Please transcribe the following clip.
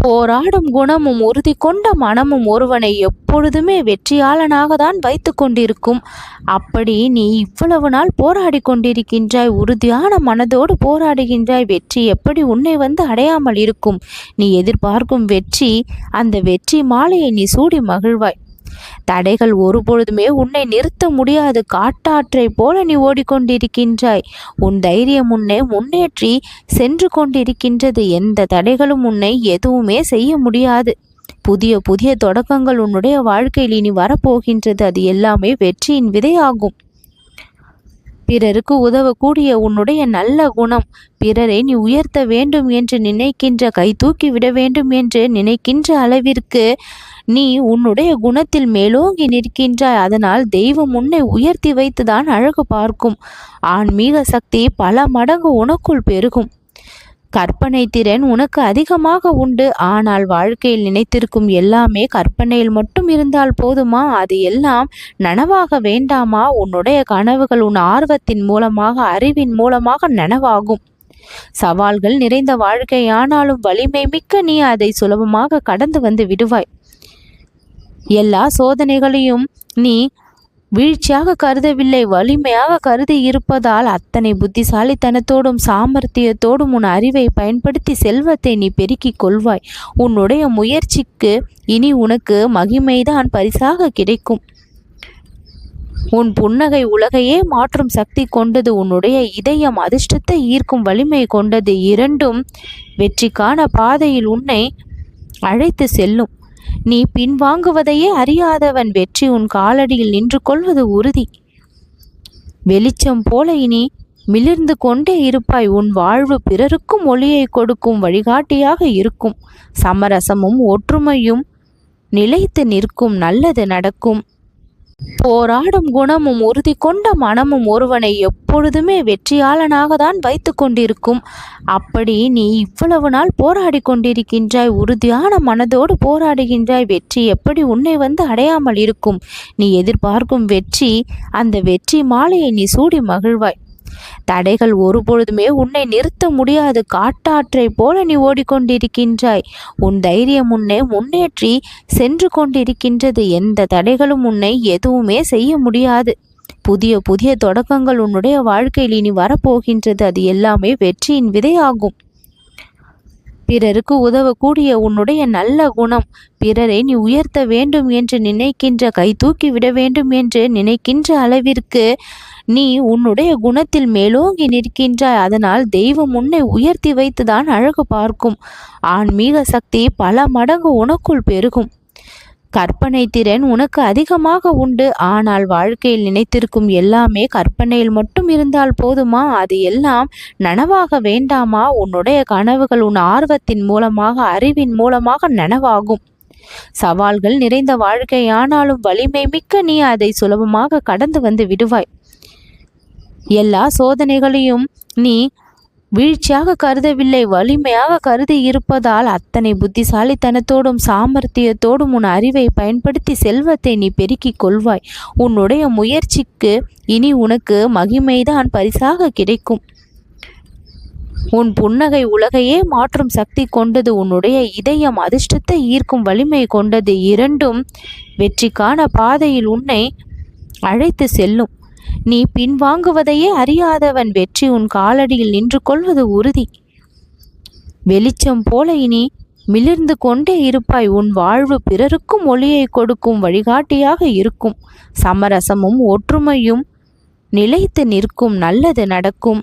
போராடும் குணமும் உறுதி கொண்ட மனமும் ஒருவனை எப்பொழுதுமே வெற்றியாளனாக தான் வைத்து கொண்டிருக்கும். அப்படி நீ இவ்வளவு நாள் போராடி கொண்டிருக்கின்றாய் உறுதியான மனதோடு போராடுகின்றாய் வெற்றி எப்படி உன்னை வந்து அடையாமல் இருக்கும்? நீ எதிர்பார்க்கும் வெற்றி அந்த வெற்றி மாலையை நீ சூடி மகிழ்வாய். தடைகள் ஒருபொழுதுமே உன்னை நிறுத்த முடியாது. காட்டாற்றை போல நீ ஓடிக்கொண்டிருக்கின்றாய். உன் தைரியம் உன்னை முன்னேற்றி சென்று கொண்டிருக்கின்றது. எந்த தடைகளும் உன்னை எதுவுமே செய்ய முடியாது. புதிய புதிய தொடக்கங்கள் உன்னுடைய வாழ்க்கையில் இனி வரப்போகின்றது. அது எல்லாமே வெற்றியின் விதையாகும். பிறருக்கு உதவக்கூடிய உன்னுடைய நல்ல குணம். பிறரை நீ உயர்த்த வேண்டும் என்று நினைக்கின்ற கை தூக்கி விட வேண்டும் என்று நினைக்கின்ற அளவிற்கு நீ உன்னுடைய குணத்தில் மேலோங்கி நிற்கின்றாய். அதனால் தெய்வம் உன்னை உயர்த்தி வைத்துதான் அழகு பார்க்கும். ஆன்மீக சக்தி பல மடங்கு உனக்குள் பெருகும். கற்பனை திறன் உனக்கு அதிகமாக உண்டு. ஆனால் வாழ்க்கையில் நினைத்திருக்கும் எல்லாமே கற்பனையில் மட்டும் இருந்தால் போதுமா? அது எல்லாம் நனவாக வேண்டாமா? உன்னுடைய கனவுகள் உன் ஆர்வத்தின் மூலமாக அறிவின் மூலமாக நனவாகும். சவால்கள் நிறைந்த வாழ்க்கை. ஆனாலும் வலிமை மிக்க நீ அதை சுலபமாக கடந்து வந்து விடுவாய். எல்லா சோதனைகளையும் நீ வீழ்ச்சியாக கருதவில்லை வலிமையாக கருதி இருப்பதால் அத்தனை புத்திசாலித்தனத்தோடும் சாமர்த்தியத்தோடும் உன் அறிவை பயன்படுத்தி செல்வத்தை நீ பெருக்கிக் கொள்வாய். உன்னுடைய முயற்சிக்கு இனி உனக்கு மகிமைதான் பரிசாக கிடைக்கும். உன் புன்னகை உலகையே மாற்றும் சக்தி கொண்டது உன்னுடைய இதயம் அதிர்ஷ்டத்தை ஈர்க்கும் வலிமை கொண்டது இரண்டும் வெற்றிக்கான பாதையில் உன்னை அழைத்து செல்லும். நீ பின்வாங்குவதையே அறியாதவன் வெற்றி உன் காலடியில் நின்று கொள்வது உறுதி. வெளிச்சம் போல இனி மிளிர்ந்து கொண்டே இருப்பாய். உன் வாழ்வு பிறருக்கும் ஒளியை கொடுக்கும் வழிகாட்டியாக இருக்கும். சமரசமும் ஒற்றுமையும் நிலைத்து நிற்கும். நல்லது நடக்கும். போராடும் குணமும் உறுதி கொண்ட மனமும் ஒருவனை எப்பொழுதுமே வெற்றியாளனாக தான் வைத்து கொண்டிருக்கும். அப்படி நீ இவ்வளவு நாள் போராடி கொண்டிருக்கின்றாய் உறுதியான மனதோடு போராடுகின்றாய் வெற்றி எப்படி உன்னை வந்து அடையாமல் இருக்கும்? நீ எதிர்பார்க்கும் வெற்றி அந்த வெற்றி மாலையை நீ சூடி மகிழ்வாய். தடைகள் ஒருபொழுதுமே உன்னை நிறுத்த முடியாது. காட்டாற்றை போல நீ ஓடிக்கொண்டிருக்கின்றாய். உன் தைரியம் உன்னை முன்னேற்றி சென்று கொண்டிருக்கின்றது. எந்த தடைகளும் உன்னை எதுவுமே செய்ய முடியாது. புதிய புதிய தொடக்கங்கள் உன்னுடைய வாழ்க்கையில் இனி வரப்போகின்றது. அது எல்லாமே வெற்றியின் விதையாகும். பிறருக்கு உதவக்கூடிய உன்னுடைய நல்ல குணம். பிறரை நீ உயர்த்த வேண்டும் என்று நினைக்கின்ற கை தூக்கி விட வேண்டும் என்று நினைக்கின்ற அளவிற்கு நீ உன்னுடைய குணத்தில் மேலோங்கி நிற்கின்றாய். அதனால் தெய்வம் உன்னை உயர்த்தி வைத்துதான் அழகு பார்க்கும். ஆன்மீக சக்தி பல மடங்கு உனக்குள் பெருகும். கற்பனை திறன் உனக்கு அதிகமாக உண்டு. ஆனால் வாழ்க்கையில் நினைத்திருக்கும் எல்லாமே கற்பனையில் மட்டும் இருந்தால் போதுமா? அது எல்லாம் நனவாக வேண்டாமா? உன்னுடைய கனவுகள் உன் ஆர்வத்தின் மூலமாக அறிவின் மூலமாக நனவாகும். சவால்கள் நிறைந்த வாழ்க்கை ஆனாலும் வலிமை மிக்க நீ அதை சுலபமாக கடந்து வந்து விடுவாய். எல்லா சோதனைகளையும் நீ வீழ்ச்சியாக கருதவில்லை வலிமையாக கருதி இருப்பதால் அத்தனை புத்திசாலித்தனத்தோடும் சாமர்த்தியத்தோடும் உன் அறிவை பயன்படுத்தி செல்வத்தை நீ பெருக்கிக் கொள்வாய். உன்னுடைய முயற்சிக்கு இனி உனக்கு மகிமைதான் பரிசாக கிடைக்கும். உன் புன்னகை உலகையே மாற்றும் சக்தி கொண்டது உன்னுடைய இதயம் அதிர்ஷ்டத்தை ஈர்க்கும் வலிமை கொண்டது இரண்டும் வெற்றிக்கான பாதையில் உன்னை அழைத்து செல்லும். நீ பின்வாங்குவதையே அறியாதவன் வெற்றி உன் காலடியில் நின்று கொள்வது உறுதி. வெளிச்சம் போல இனி மிளிர்ந்து கொண்டே இருப்பாய். உன் வாழ்வு பிறருக்கும் ஒளியை கொடுக்கும் வழிகாட்டியாக இருக்கும். சமரசமும் ஒற்றுமையும் நிலைத்து நிற்கும். நல்லது நடக்கும்.